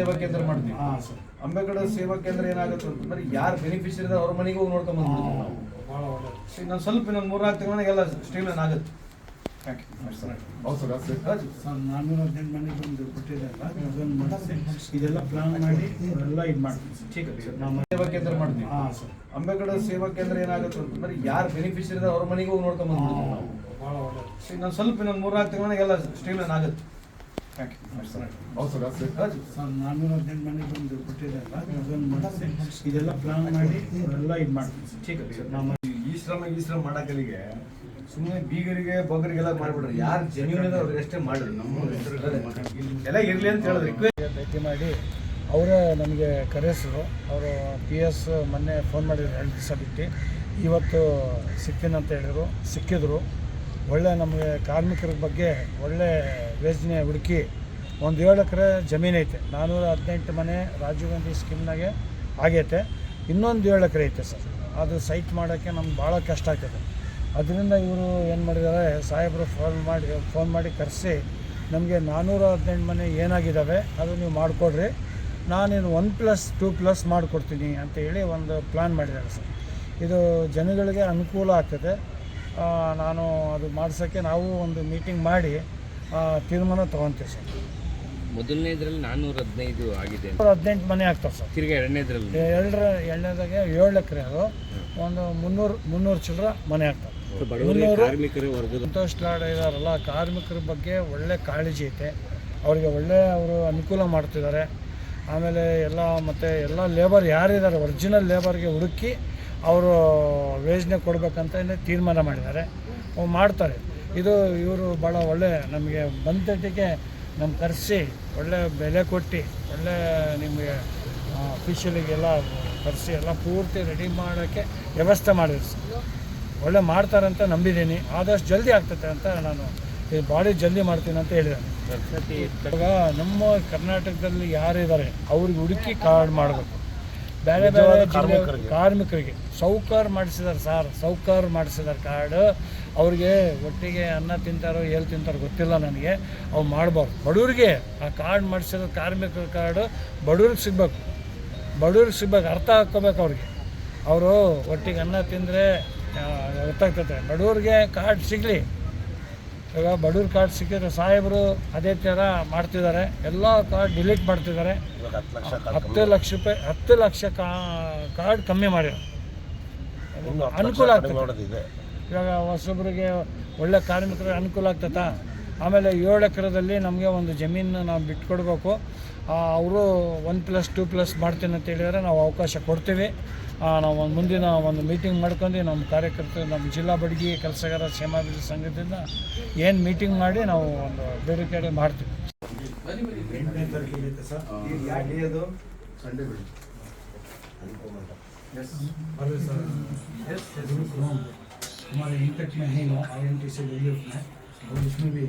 ಸೇವಾ ಕೇಂದ್ರ ಮಾಡ್ತೀವಿ. ಅಂಬೇಗೌಡ ಸೇವಾ ಕೇಂದ್ರ ಏನಾಗುತ್ತೆ ಅಂತಂದ್ರೆ ಯಾರು ಬೆನಿಫಿಷರಿ ಅವ್ರ ಮನೆಗೆ ಹೋಗಿ ನೋಡ್ಕೊಂಡ್ ಬಂದ್ಬಿಡ್ತೀವಿ ನಾನು ಸ್ವಲ್ಪ ಇನ್ನೊಂದು ಮೂರ್ನಾಲ್ಕು ತಿಂಗಳಿಗೆ ಎಲ್ಲ ಸ್ಟೀಲ್ ಆಗುತ್ತೆ. ನಾನ್ನೂರ ಇದೆಲ್ಲ ಪ್ಲಾನ್ ಮಾಡಿ ಎಲ್ಲ ಇದು ಮಾಡ್ತೀವಿ ಸೇವಾ ಕೇಂದ್ರ ಹಾಂ ಸರ್. ಸೇವಾ ಕೇಂದ್ರ ಏನಾಗುತ್ತೆ ಅಂತಂದ್ರೆ ಯಾರು ಬೆನಿಫಿಷರಿ ಅವ್ರ ಮನೆಗೆ ಹೋಗಿ ನೋಡ್ಕೊಂಡ್ ಬಂದ್ಬಿಡ್ತೀವಿ ನಾನು ಸ್ವಲ್ಪ ಇನ್ನೊಂದು ಮೂರ್ನಾಲ್ಕು ತಿಂಗಳಿಗೆಲ್ಲ ಸ್ಟ್ರೀಮ್ ಸ್ಟೀಲ್ ಆಗುತ್ತೆ. ಥ್ಯಾಂಕ್ ಯು ಹೌದು ಸರ್ ಅಷ್ಟೇ ಸರ್ ನಾನ್ನೂರ ಹದಿನೆಂಟು ಮನೆಗೆ ಒಂದು ಕೊಟ್ಟಿದ್ದಲ್ಲ ಅದೊಂದು ಮಾಡಿಸಿ ಇದೆಲ್ಲ ಪ್ಲಾನ್ ಮಾಡಿ ಎಲ್ಲ ಇದು ಮಾಡ್ತೀವಿ. ಸರ್ ನಾವು ಈ ಶ್ರಮ ಈ ಶ್ರಮ ಮಾಡೋಕ್ಕಲಿಗೆ ಸುಮ್ಮನೆ ಬೀಗರಿಗೆ ಬಗರಿಗೆಲ್ಲ ಮಾಡಿಬಿಡ್ರಿ. ಯಾರು ಜನ್ಯೂನ್ ಅವ್ರು ಎಷ್ಟೇ ಮಾಡಿದ್ರು ನಮ್ಮ ಎಲ್ಲ ಇರಲಿ ಅಂತ ಹೇಳಿದ್ರೆ. ರಿಕ್ವೆಸ್ಟ್ ಮಾಡಿ. ಅವರೇ ನಮಗೆ ಕರೆಸಿದ್ರು ಅವರು ಪಿ ಎಸ್ ಮೊನ್ನೆ ಫೋನ್ ಮಾಡಿದ್ರು ಎರಡು ದಿವಸ ಬಿಟ್ಟು. ಇವತ್ತು ಸಿಕ್ತೀನಂತ ಹೇಳಿದರು. ಸಿಕ್ಕಿದ್ರು. ಒಳ್ಳೆ ನಮಗೆ ಕಾರ್ಮಿಕರ ಬಗ್ಗೆ ಒಳ್ಳೆ ಯೋಜನೆ ಹುಡುಕಿ ಒಂದು ಏಳು ಎಕರೆ ಜಮೀನು ಐತೆ. ನಾನ್ನೂರ ಹದಿನೆಂಟು ಮನೆ ರಾಜೀವ್ ಗಾಂಧಿ ಸ್ಕೀಮ್ನಾಗೆ ಆಗೈತೆ. ಇನ್ನೊಂದು ಏಳು ಎಕರೆ ಐತೆ ಸರ್. ಅದು ಸೈಟ್ ಮಾಡೋಕ್ಕೆ ನಮ್ಗೆ ಭಾಳ ಕಷ್ಟ ಆಗ್ತದೆ. ಅದರಿಂದ ಇವರು ಏನು ಮಾಡಿದ್ದಾರೆ ಸಾಹೇಬರು ಫೋನ್ ಮಾಡಿ ಫೋನ್ ಮಾಡಿ ಕರೆಸಿ ನಮಗೆ ನಾನ್ನೂರ ಹದಿನೆಂಟು ಮನೆ ಏನಾಗಿದ್ದಾವೆ ಅದು ನೀವು ಮಾಡಿಕೊಡ್ರಿ. ನಾನೇನು ಒನ್ ಪ್ಲಸ್ ಟೂ ಪ್ಲಸ್ ಮಾಡಿಕೊಡ್ತೀನಿ ಅಂತ ಹೇಳಿ ಒಂದು ಪ್ಲ್ಯಾನ್ ಮಾಡಿದ್ದಾರೆ ಸರ್. ಇದು ಜನಗಳಿಗೆ ಅನುಕೂಲ ಆಗ್ತದೆ. ನಾನು ಅದು ಮಾಡಿಸೋಕ್ಕೆ ನಾವು ಒಂದು ಮೀಟಿಂಗ್ ಮಾಡಿ ಆ, ತೀರ್ಮಾನ ತೊಗೊತೀವಿ ಸರ್. ಮೊದಲನೇದ್ರಲ್ಲಿ ನಾನ್ನೂರ ಹದಿನೈದು ಆಗಿದೆ. ನೂರ ಹದಿನೆಂಟು ಮನೆ ಆಗ್ತಾವೆ ಸರ್. ತಿರ್ಗಿ ಎರಡನೇದ್ರಲ್ಲಿ? ಎರಡರ ಎರಡನೇದಾಗೆ ಏಳು ಎಕರೆ ಅದು. ಒಂದು ಮುನ್ನೂರು ಮುನ್ನೂರು ಚಿಲ್ಲರ ಮನೆ ಆಗ್ತಾವೆ. ಸಂತೋಷ್ ಲಾಡ್ ಇದಾರಲ್ಲ ಕಾರ್ಮಿಕರ ಬಗ್ಗೆ ಒಳ್ಳೆ ಕಾಳಜಿ ಐತೆ. ಅವರಿಗೆ ಒಳ್ಳೆ ಅವರು ಅನುಕೂಲ ಮಾಡ್ತಿದ್ದಾರೆ. ಆಮೇಲೆ ಎಲ್ಲ ಮತ್ತು ಎಲ್ಲ ಲೇಬರ್ ಯಾರಿದ್ದಾರೆ ಒರಿಜಿನಲ್ ಲೇಬರ್ಗೆ ಹುಡುಕಿ ಅವರು ವೇಜ್ನೆ ಕೊಡಬೇಕಂತ ತೀರ್ಮಾನ ಮಾಡಿದ್ದಾರೆ. ಅವ್ರು ಮಾಡ್ತಾರೆ. ಇದು ಇವರು ಭಾಳ ಒಳ್ಳೆ ನಮಗೆ ಬಂದಟ್ಟಿಗೆ ನಮ್ಮ ಕರೆಸಿ ಒಳ್ಳೆ ಬೆಲೆ ಕೊಟ್ಟು ಒಳ್ಳೆ ನಿಮಗೆ ಅಫಿಷಿಯಲಿಗೆಲ್ಲ ಕರೆಸಿ ಎಲ್ಲ ಪೂರ್ತಿ ರೆಡಿ ಮಾಡೋಕ್ಕೆ ವ್ಯವಸ್ಥೆ ಮಾಡಿದ್ರು. ಸರ್ ಒಳ್ಳೆ ಮಾಡ್ತಾರಂತ ಅಂತ ನಂಬಿದ್ದೀನಿ. ಆದಷ್ಟು ಜಲ್ದಿ ಆಗ್ತದೆ ಅಂತ ನಾನು ಈ ಬಾಡಿ ಜಲ್ದಿ ಮಾಡ್ತೀನಿ ಅಂತ ಹೇಳಿದ್ದಾರೆ ಇವಾಗ ನಮ್ಮ ಕರ್ನಾಟಕದಲ್ಲಿ ಯಾರಿದ್ದಾರೆ ಅವ್ರಿಗೆ ಹುಡುಕಿ ಕಾರ್ಡ್ ಮಾಡಬೇಕು. ಬೇರೆ ಬೇರೆ ಕಾರ್ಮಿಕರಿಗೆ. ಸೌಕರ್ ಮಾಡಿಸಿದಾರೆ ಸರ್. ಸೌಕರ್ ಮಾಡಿಸಿದಾರೆ ಕಾರ್ಡ್. ಅವ್ರಿಗೆ ಒಟ್ಟಿಗೆ ಅನ್ನ ತಿಂತಾರೋ ಎಲ್ಲಿ ತಿಂತಾರೋ ಗೊತ್ತಿಲ್ಲ ನನಗೆ. ಅವು ಮಾಡ್ಬಾರ್ದು. ಬಡವ್ರಿಗೆ ಆ ಕಾರ್ಡ್ ಮಾಡಿಸಿದ ಕಾರ್ಮಿಕರ ಕಾರ್ಡು ಬಡವ್ರಿಗೆ ಸಿಗ್ಬೇಕು. ಬಡವ್ರಿಗೆ ಸಿಗ್ಬೇಕು. ಅರ್ಥ ಹಾಕ್ಕೋಬೇಕು ಅವ್ರಿಗೆ. ಅವರು ಒಟ್ಟಿಗೆ ಅನ್ನ ತಿಂದರೆ ಗೊತ್ತಾಗ್ತದೆ. ಬಡವ್ರಿಗೆ ಕಾರ್ಡ್ ಸಿಗಲಿ. ಇವಾಗ ಬಡವ್ರ ಕಾರ್ಡ್ ಸಿಕ್ಕಿದ್ರೆ ಸಾಹೇಬರು ಅದೇ ಥರ ಮಾಡ್ತಿದ್ದಾರೆ. ಎಲ್ಲ ಕಾರ್ಡ್ ಡಿಲೀಟ್ ಮಾಡ್ತಿದ್ದಾರೆ. ಹತ್ತು ಲಕ್ಷ ರೂಪಾಯಿ ಹತ್ತು ಲಕ್ಷ ಕಾರ್ಡ್ ಕಮ್ಮಿ ಮಾಡಿ ಅನುಕೂಲ ಆಗ್ತದೆ. ಇವಾಗ ಹೊಸೊಬ್ಬರಿಗೆ ಒಳ್ಳೆ ಕಾರ್ಮಿಕರಿಗೆ ಅನುಕೂಲ ಆಗ್ತದಾ? ಆಮೇಲೆ ಏಳು ಎಕರೆದಲ್ಲಿ ನಮಗೆ ಒಂದು ಜಮೀನು ನಾವು ಬಿಟ್ಕೊಡ್ಬೇಕು. ಅವರು ಒನ್ ಪ್ಲಸ್ ಟೂ ಪ್ಲಸ್ ಮಾಡ್ತೀನಿ ಅಂತ ಹೇಳಿದರೆ ನಾವು ಅವಕಾಶ ಕೊಡ್ತೀವಿ ಆ, ನಾವು ಒಂದು ಮುಂದಿನ ಒಂದು ಮೀಟಿಂಗ್ ಮಾಡ್ಕೊಂಡು ನಮ್ಮ ಕಾರ್ಯಕರ್ತರು ನಮ್ಮ ಜಿಲ್ಲಾ ಬಡಗಿ ಕೆಲಸಗಾರ ಕ್ಷೇಮಾಭಿವೃದ್ಧಿ ಸಂಘದಿಂದ ಏನು ಮೀಟಿಂಗ್ ಮಾಡಿ ನಾವು ಒಂದು ಬೇಡಿಕೆ ಮಾಡ್ತೀವಿ ಎಂಟನೇ ತಾರೀಕಿಗೆ ಸರ್ ಅದು ಸಂಡೇ ಬಿಡಿ अरे सर यस हमारे इंटेक में है आई एन टी से रिलीफ में और इसमें भी